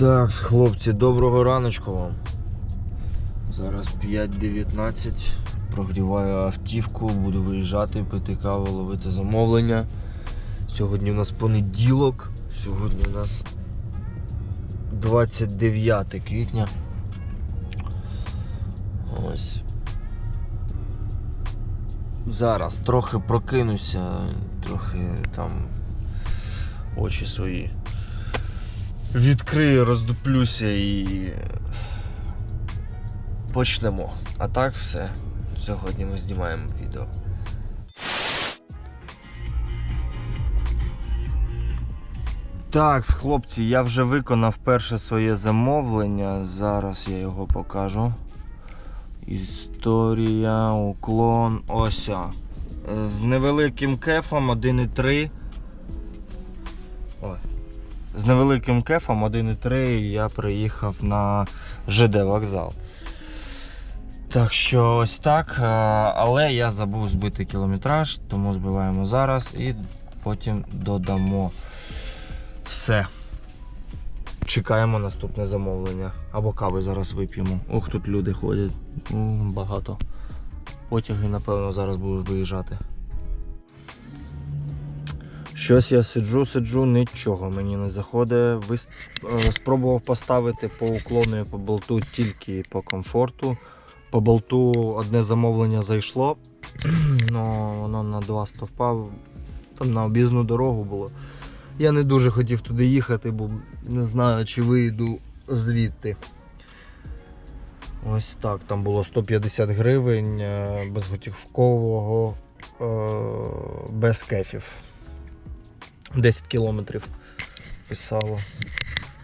Так, хлопці, доброго раночку вам. Зараз 5.19. Прогріваю автівку, буду виїжджати, пити каву, ловити замовлення. Сьогодні у нас понеділок. Сьогодні у нас 29 квітня. Ось. Зараз трохи прокинуся, трохи там очі свої відкрию, роздуплюся і почнемо. А так все. Сьогодні ми знімаємо відео. Так, хлопці, я вже виконав перше своє замовлення. Зараз я його покажу. Історія, уклон, ося. З невеликим кефом 1,3. З невеликим кефом 1,3 я приїхав на ЖД вокзал. Так що ось так. Але я забув збити кілометраж, тому збиваємо зараз і потім додамо все. Чекаємо наступне замовлення. Або кави зараз вип'ємо. Ох, тут люди ходять. Багато. Потяги, напевно, зараз будуть виїжджати. Щось я сиджу, сиджу, нічого мені не заходить. Вис... е, Спробував поставити по уклону і по болту тільки по комфорту. По болту одне замовлення зайшло, але воно на два стовпа, там на об'їзну дорогу було. Я не дуже хотів туди їхати, бо не знаю, чи вийду звідти. Ось так, там було 150 гривень е, безготівкового, е, без кефів. 10 кілометрів писало.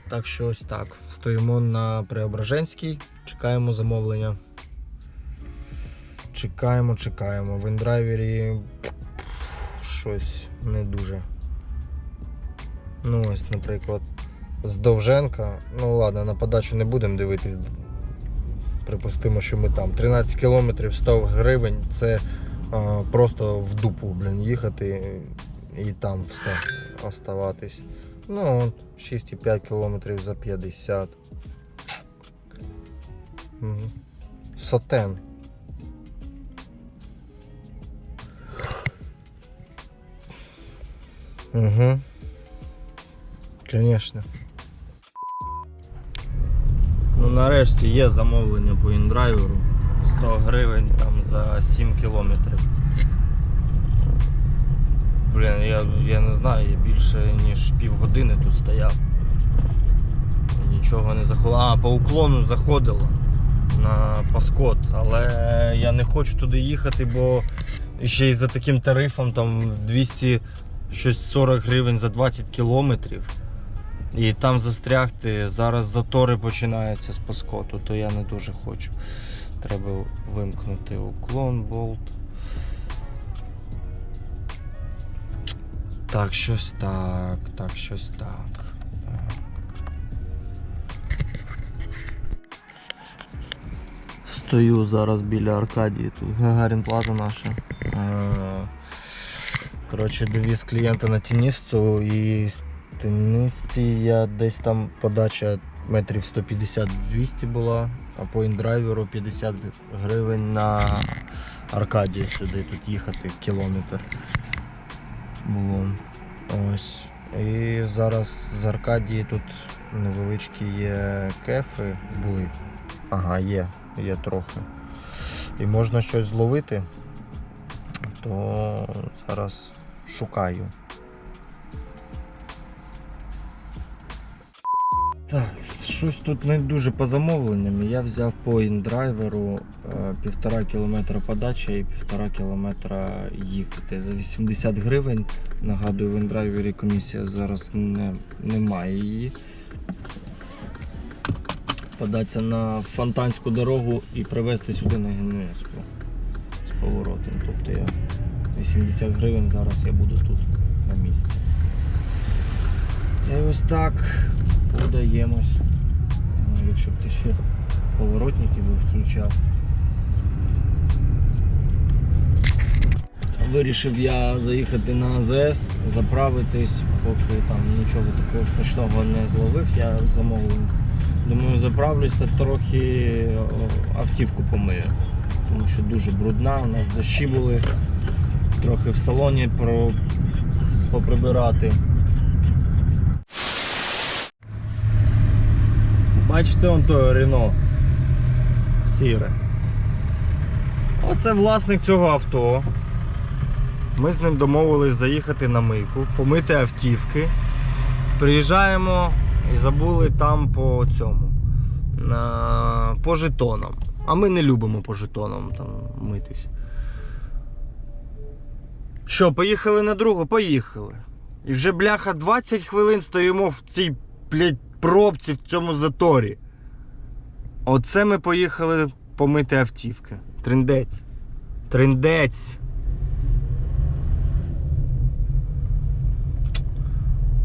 Так що ось так. Стоїмо на Преображенській, чекаємо замовлення. Чекаємо, чекаємо. В індрайвері щось не дуже. Ну ось, наприклад, з Довженка. Ну ладно, на подачу не будемо дивитись. Припустимо, що ми там 13 кілометрів 100 гривень це а, просто в дупу блін, їхати і там все оставатись. Ну от 6,5 кілометрів за 50. Сотен. Угу. Конечно. Ну нарешті є замовлення по індрайверу. 100 гривень там за 7 кілометрів. Блін, я, я не знаю, я більше ніж півгодини тут стояв. І нічого не заходило. А, по уклону заходило на паскот, але я не хочу туди їхати, бо ще й за таким тарифом там 200 щось 40 гривень за 20 кілометрів. І там застрягти, зараз затори починаються з паскоту, то я не дуже хочу. Треба вимкнути уклон, болт. Так, щось так, так, щось так. Стою зараз біля Аркадії, тут Гагарін Плаза наша. Е, Коротше, довіз клієнта на тіністу і з тінисті я десь там подача метрів 150-200 була, а по індрайверу 50 гривень на Аркадію сюди тут їхати кілометр було. Ось. І зараз з Аркадії тут невеличкі є кефи були. Ага, є, є трохи. І можна щось зловити, то зараз шукаю. Так, щось тут не дуже по замовленням. Я взяв по індрайверу півтора кілометра подача і півтора кілометра їхати. За 80 гривень. Нагадую, в індрайвері комісія зараз не, немає її. Податися на фонтанську дорогу і привезти сюди на Генуєзку з поворотом. Тобто я 80 гривень зараз я буду тут на місці. Й ось так подаємось. Ну, Якщо б ти ще поворотники би включав. Вирішив я заїхати на АЗС, заправитись, поки там нічого такого смачного не зловив, я замовив. Думаю, заправлюсь та трохи автівку помию. Тому що дуже брудна, у нас дощі були, трохи в салоні про... поприбирати. Бачите, он то Рено сіре. Оце власник цього авто. Ми з ним домовились заїхати на мийку, помити автівки. Приїжджаємо і забули там по цьому. По жетонам. А ми не любимо по жетонам там митись. Що, поїхали на другу? Поїхали. І вже бляха 20 хвилин стоїмо в цій блядь, пробці в цьому заторі. Оце ми поїхали помити автівки. Триндець. Триндець.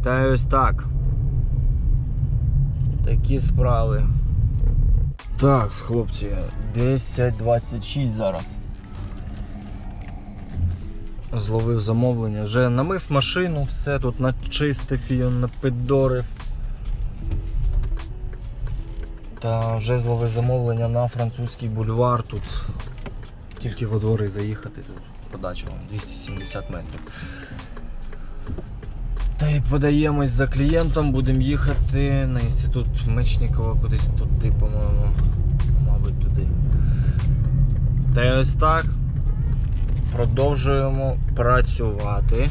Та ось так. Такі справи. Так, хлопці, 10.26 зараз. Зловив замовлення. Вже намив машину, все тут начистив її, напидорив. Та вже зловив замовлення на французький бульвар. Тут тільки во двори заїхати, тут подача вон, 270 метрів. Й подаємось за клієнтом, будемо їхати на інститут Мечникова, кудись туди, по-моєму. Мабуть, туди. Та й ось так. Продовжуємо працювати.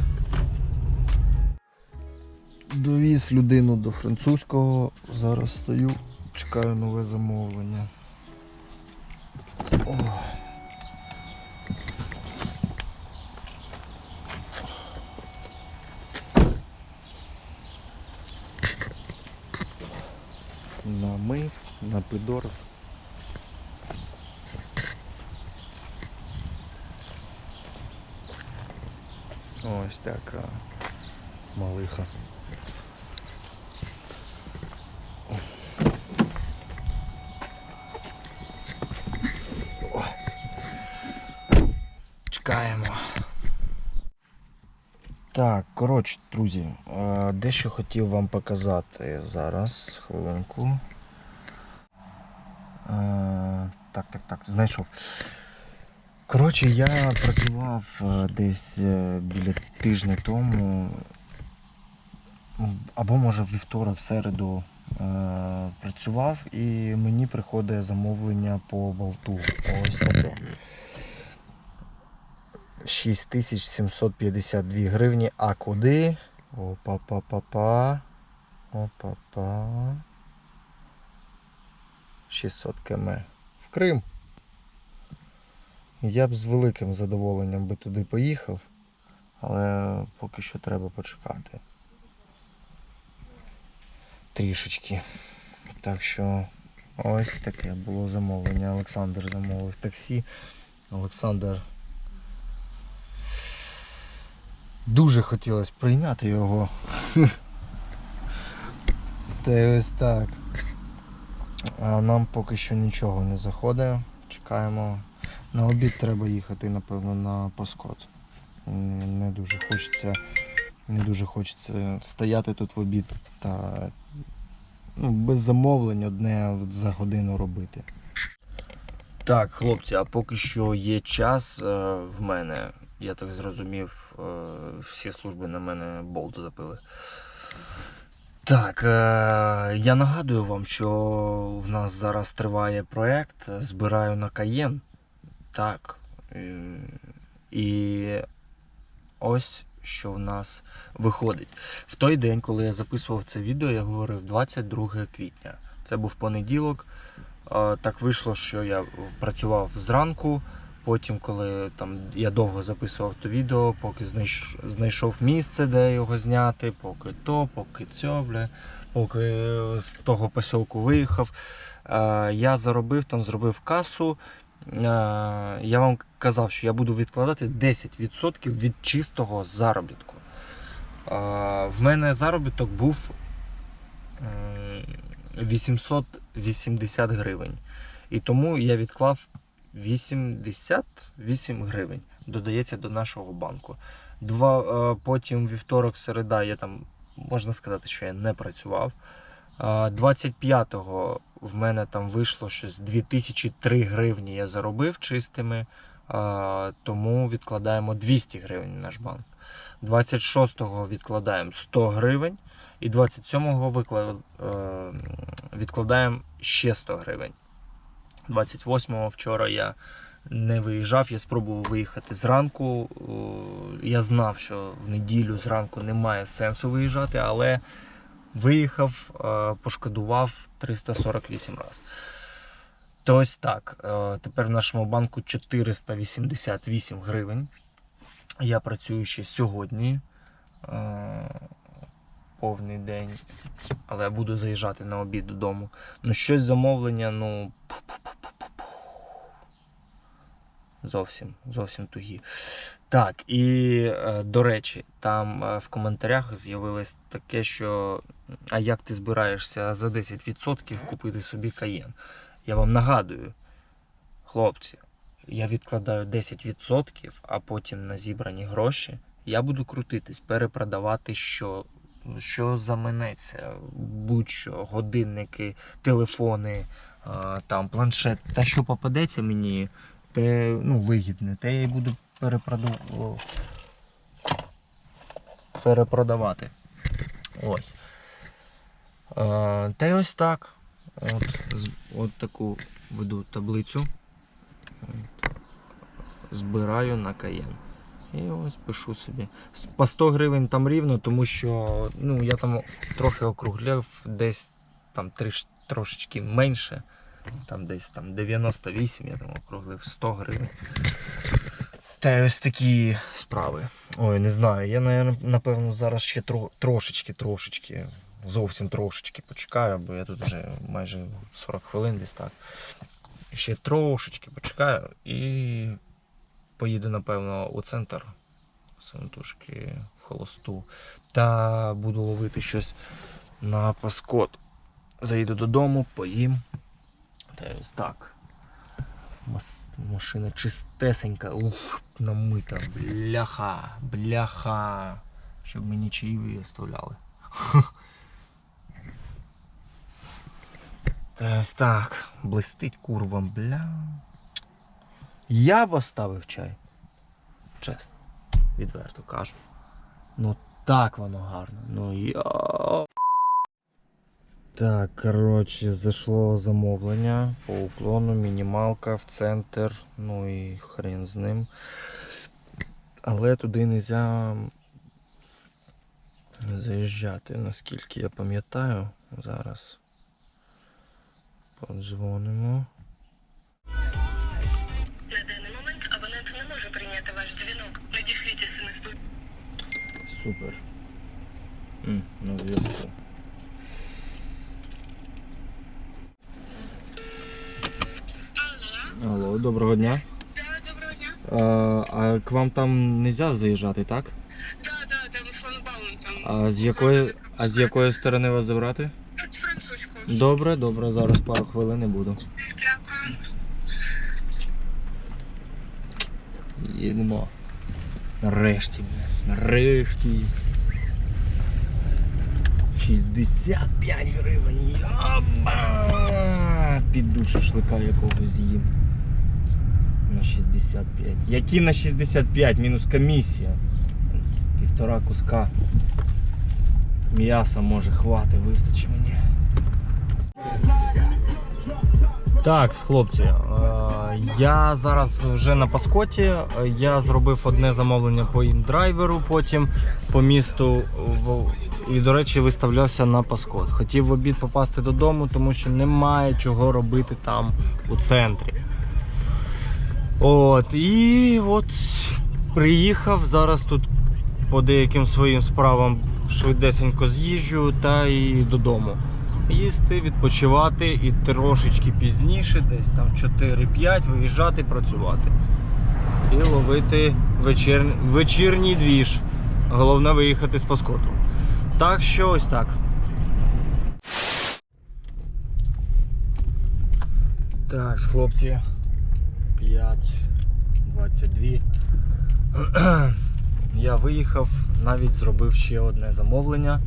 Довіз людину до французького. Зараз стою, чекаю нове замовлення. О. Намив, напидорив. Ось така малиха. Чекаємо. Так, коротше, друзі, дещо хотів вам показати зараз, хвилинку. Е, Так, так, так, знайшов. Коротше, я працював е, десь е, біля тижня тому, або може вівторок, середу працював і мені приходить замовлення по болту. Ось таке. 6752 гривні. А куди? Опа-па-па-па. Опа-па. 600 км. В Крим. Я б з великим задоволенням би туди поїхав, але поки що треба почекати. Трішечки. Так що ось таке було замовлення. Олександр замовив таксі. Олександр дуже хотілося прийняти його. Та ось так. Нам поки що нічого не заходить. Чекаємо. На обід треба їхати, напевно, на Паскот. Не дуже хочеться. Не дуже хочеться стояти тут в обід та ну, без замовлень одне за годину робити. Так, хлопці, а поки що є час е, в мене. Я так зрозумів, е, всі служби на мене болт запили. Так, е, я нагадую вам, що в нас зараз триває проект Збираю на Каєн. Так. е, І ось що в нас виходить. В той день, коли я записував це відео, я говорив 22 квітня. Це був понеділок. Е, Так вийшло, що я працював зранку. Потім, коли там я довго записував то відео, поки знайш- знайшов місце, де його зняти, поки то, поки цьо, бля, поки з того посілку виїхав. Е, Я заробив там, зробив касу. Е, Я вам казав, що я буду відкладати 10% від чистого заробітку. Е, В мене заробіток був 880 гривень. І тому я відклав 88 гривень. додається до нашого банку. Два, е, потім вівторок, середа, я там можна сказати, що я не працював. Е, 25-го в мене там вийшло щось 2003 гривні я заробив чистими, е, тому відкладаємо 200 гривень в наш банк. 26-го відкладаємо 100 гривень. І 27-го викла... е, відкладаємо ще 100 гривень. 28-го вчора я не виїжджав, я спробував виїхати зранку. Е, Я знав, що в неділю зранку немає сенсу виїжджати, але виїхав, е, пошкодував 348 разів. То ось так. е, Тепер в нашому банку 488 гривень. Я працюю ще сьогодні. Повний день, але я буду заїжджати на обід додому. Ну, щось замовлення, ну. Зовсім, зовсім тугі. Так, і е, до речі, там е, в коментарях з'явилось таке, що а як ти збираєшся за 10% купити собі каєн? Я вам нагадую, хлопці, я відкладаю 10%, а потім на зібрані гроші я буду крутитись, перепродавати що, що заманеться, будь-що, годинники, телефони, там, планшет, та що попадеться мені, те ну, вигідне, те я і буду перепроду... перепродавати. Ось. А, та й ось так. От, от таку веду таблицю. Збираю на каєн. І ось пишу собі. По 100 гривень там рівно, тому що ну, я там трохи округляв, десь там триш, трошечки менше. Там десь там 98, я там округлив 100 гривень. Та ось такі справи. Ой, не знаю. Я напевно зараз ще трошечки, трошечки, зовсім трошечки почекаю, бо я тут вже майже 40 хвилин десь так. Ще трошечки почекаю і поїду, напевно, у центр самотужки в холосту. Та буду ловити щось на паскот. Заїду додому, поїм. Та ось так. Машина чистесенька, ух, намита, бляха, бляха. Щоб мені чаїві оставляли. Та так, блистить курва, бля. Я б оставив чай. Чесно, відверто кажу. Ну так воно гарно. Ну я. Так, коротше, зайшло замовлення по уклону, мінімалка в центр, ну і хрен з ним. Але туди не можна заїжджати, наскільки я пам'ятаю. Зараз подзвонимо. На даний момент абонент не може прийняти ваш дзвінок. Надішліть смс Супер. М, на зв'язку. Алло, доброго дня. Да, доброго дня. А, а к вам там не можна заїжджати, так? Да, да, там фонбаун там. А з якої, а з якої сторони вас забрати? Французьку. Добре, добре, зараз пару хвилин і буду. Дякую. Їдемо. Нарешті, нарешті. 65 гривень. Яба! Піду шашлика якогось з'їм. На 65. Які на 65? Мінус комісія. Півтора куска. М'яса може хвати, вистачить мені. Так, хлопці, е, я зараз вже на Паскоті. Я зробив одне замовлення по індрайверу, потім по місту. І, до речі, виставлявся на Паскот. Хотів в обід попасти додому, тому що немає чого робити там у центрі. От, і от приїхав зараз тут по деяким своїм справам швидесенько з'їжджу та і додому їсти, відпочивати і трошечки пізніше, десь там 4-5, виїжджати працювати. І ловити вечір... вечірній двіж. Головне виїхати з Паскоту. Так що ось так. Так, хлопці. 5, 22. Я виїхав, навіть зробив ще одне замовлення.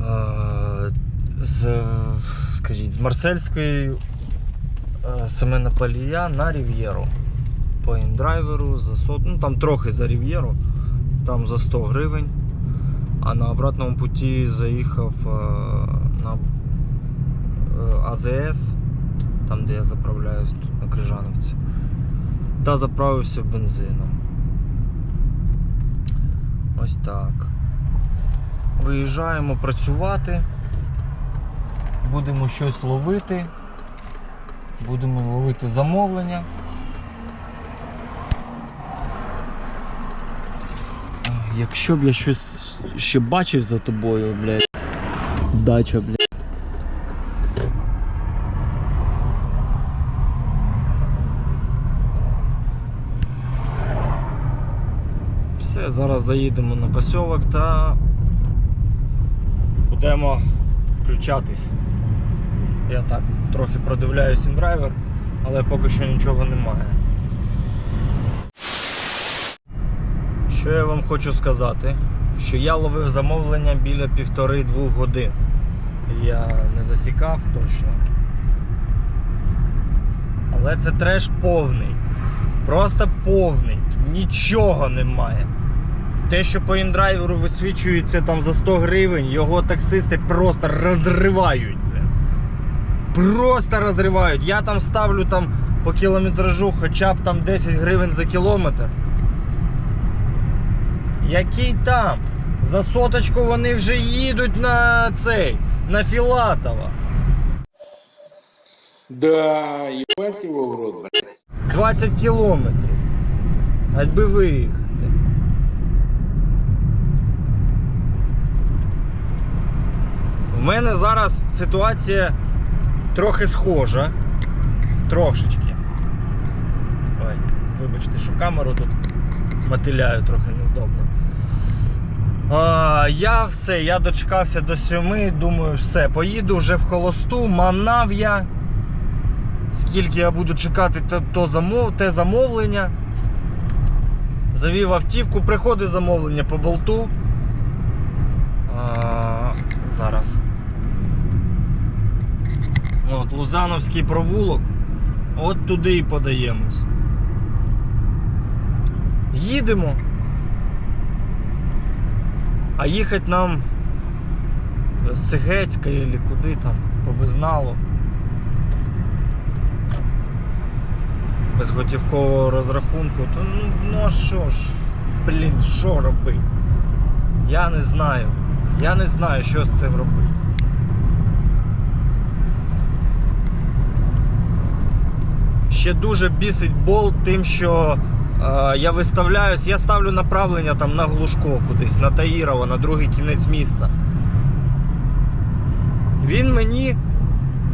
Е, З, скажіть, з Марсельської е, Семена Палія на Рів'єру. По індрайверу за сот... ну там трохи за Рів'єру, там за 100 гривень. А на обратному путі заїхав е, на АЗС, там де я заправляюсь тут на Крижановці. Та заправився бензином. Ось так. Виїжджаємо працювати. Будемо щось ловити. Будемо ловити замовлення. Якщо б я щось ще бачив за тобою, блядь. Дача, блядь. Все, зараз заїдемо на посілок та будемо включатись. Я так трохи продивляюсь індрайвер, але поки що нічого немає. Що я вам хочу сказати? Що я ловив замовлення біля півтори-двох годин. Я не засікав точно. Але це треш повний. Просто повний. Нічого немає. Те, що по індрайверу висвічується там за 100 гривень, його таксисти просто розривають. бля. Просто розривають. Я там ставлю там по кілометражу хоча б там 10 гривень за кілометр. Який там? За соточку вони вже їдуть на цей, на Філатова. Да, ебать его в рот, блядь. 20 кілометрів. Ать би виїхати. В мене зараз ситуація трохи схожа. Трошечки. Ой, вибачте, що камеру тут мотиляю трохи невдобно. А, я все, я дочекався до сьоми, думаю, все, поїду вже в холосту, манав я. Скільки я буду чекати то, то замов, те замовлення. Завів автівку, приходить замовлення по болту. А, зараз. От, Лузановський провулок. От туди і подаємось. Їдемо. А їхати нам з Сигецька или куди там, по безналу. безготівкового розрахунку, то ну, ну а що ж, блін, що робити? Я не знаю. Я не знаю, що з цим робити. Ще дуже бісить болт тим, що е, я виставляюсь, я ставлю направлення там на Глушко кудись, на Таїрово, на другий кінець міста. Він мені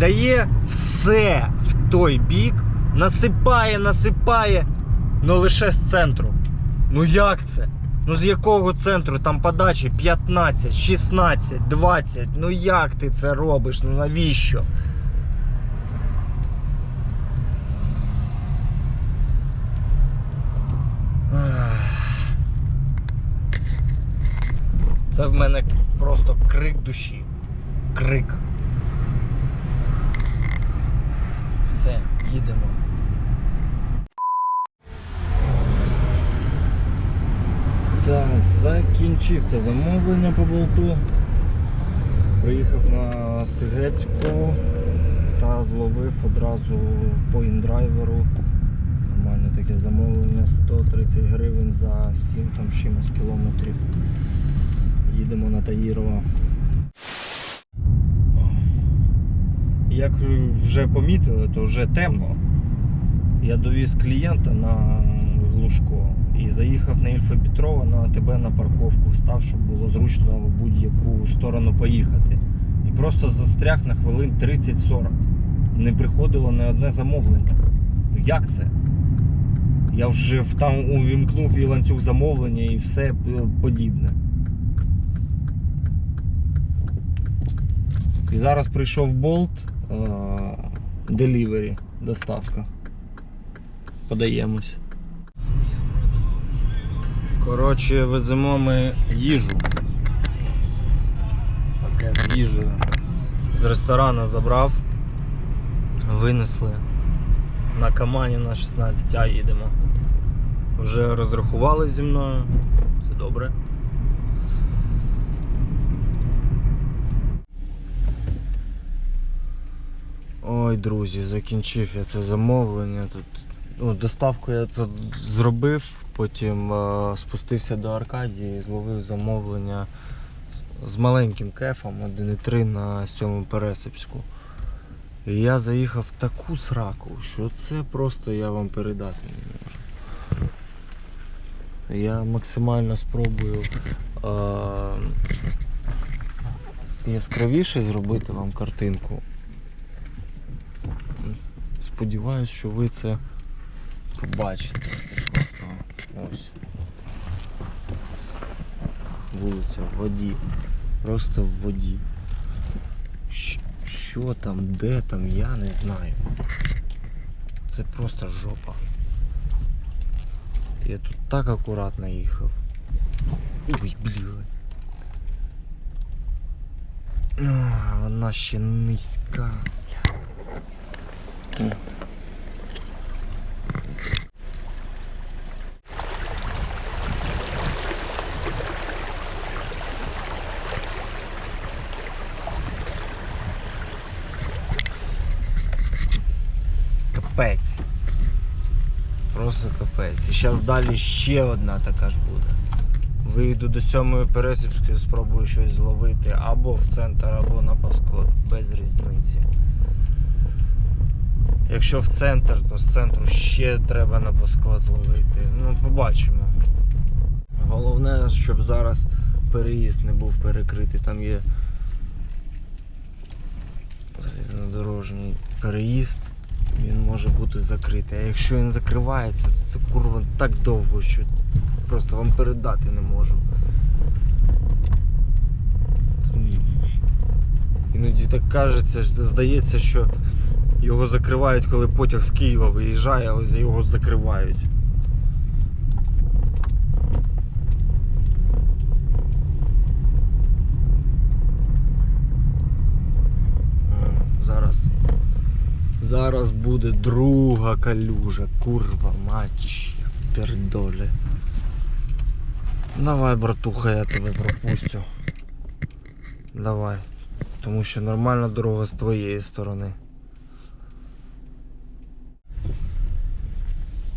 дає все в той бік, насипає, насипає, але лише з центру. Ну як це? Ну з якого центру? Там подачі 15, 16, 20. Ну як ти це робиш? Ну навіщо? Це в мене просто крик душі. Крик. Все, їдемо. Так, закінчив це замовлення по болту. Приїхав на Сигецьку та зловив одразу по індрайверу. Нормальне таке замовлення 130 гривень за 7 там чимось кілометрів. Їдемо на Таїрова. Як вже помітили, то вже темно. Я довіз клієнта на Глушко і заїхав на Ільфа Петрова на АТБ на парковку, встав, щоб було зручно в будь-яку сторону поїхати. І просто застряг на хвилин 30-40. Не приходило не одне замовлення. Ну як це? Я вже там увімкнув і ланцюг замовлення і все подібне. І зараз прийшов болт Delivery, доставка. Подаємось. Коротше, веземо ми їжу. Пакет з їжею. З ресторану забрав. Винесли. На Камані на 16А їдемо. Вже розрахували зі мною. Це добре. Ой, друзі, закінчив я це замовлення. Тут ну, доставку я це зробив, потім е, спустився до Аркадії і зловив замовлення з- маленьким кефом 1,3 на 7 Пересипську. І я заїхав в таку сраку, що це просто я вам передати не можу. Я максимально спробую е, яскравіше зробити вам картинку. Сподіваюсь, що ви це побачите. Це ось. Вулиця в воді. Просто в воді. Що там, де там, я не знаю. Це просто жопа. Я тут так акуратно їхав. Ой. А, Вона ще низька. Капець. Просто капець. І зараз далі ще одна така ж буде. Вийду до сьомої Пересипської, спробую щось зловити або в центр, або на паскот. Без різниці. Якщо в центр, то з центру ще треба на паскот ловити. Ну, побачимо. Головне, щоб зараз переїзд не був перекритий. Там є залізнодорожній переїзд, він може бути закритий. А якщо він закривається, то це курва так довго, що просто вам передати не можу. Іноді так кажеться, здається, що його закривають, коли потяг з Києва виїжджає, але його закривають. О, Зараз. Зараз буде друга калюжа, курва, матч, пердолі. Давай, братуха, я тебе пропустю. Давай. Тому що нормальна дорога з твоєї сторони.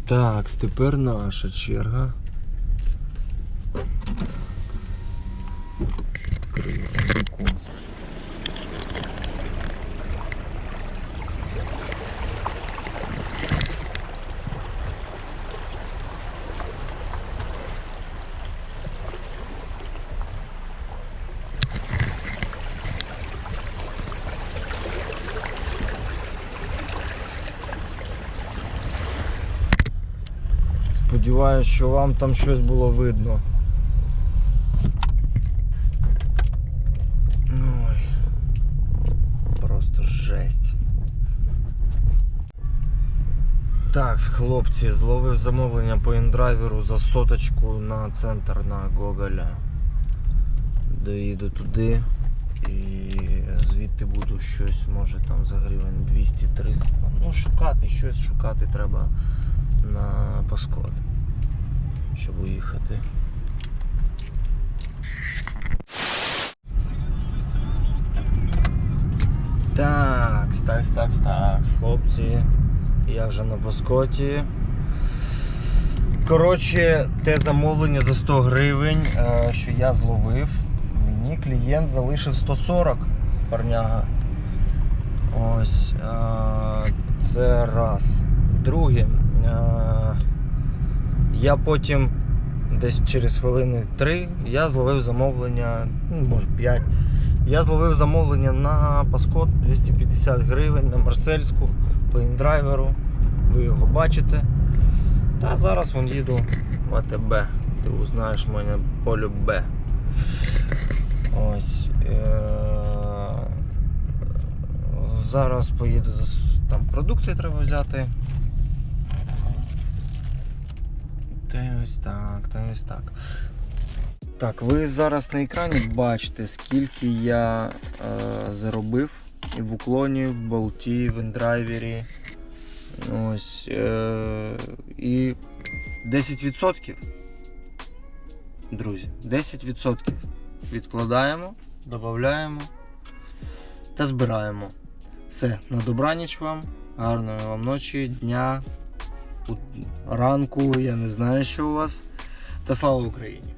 Так, тепер наша черга. Відкрию Сподіваюсь, що вам там щось було видно. Ой. Просто жесть. Так, хлопці, зловив замовлення по індрайверу за соточку на центр на Гоголя. Доїду туди і звідти буду щось, може там за гривень 200-300. Ну, шукати щось, шукати треба на Паскот, щоб уїхати. Так, так, так, так, хлопці. Я вже на Паскоті. Коротше, те замовлення за 100 гривень, е, що я зловив, мені клієнт залишив 140 парняга. Ось. е, Це раз. Друге. Я потім десь через хвилини 3 я зловив замовлення, ну, може 5. Я зловив замовлення на Паскот 250 гривень на Марсельську по індрайверу. Ви його бачите. Та зараз вон їду в АТБ. Ти узнаєш мене полю Б. Ось. Е- Зараз поїду там продукти треба взяти. Та ось так, та ось так. Так, ви зараз на екрані бачите, скільки я е, заробив і в уклоні, в болті, в індрайвері. Ось. Е, і 10%. Друзі, 10% відкладаємо, додаємо та збираємо. Все, на добраніч вам, гарної вам ночі, дня, ранку, я не знаю, що у вас. Та слава Україні!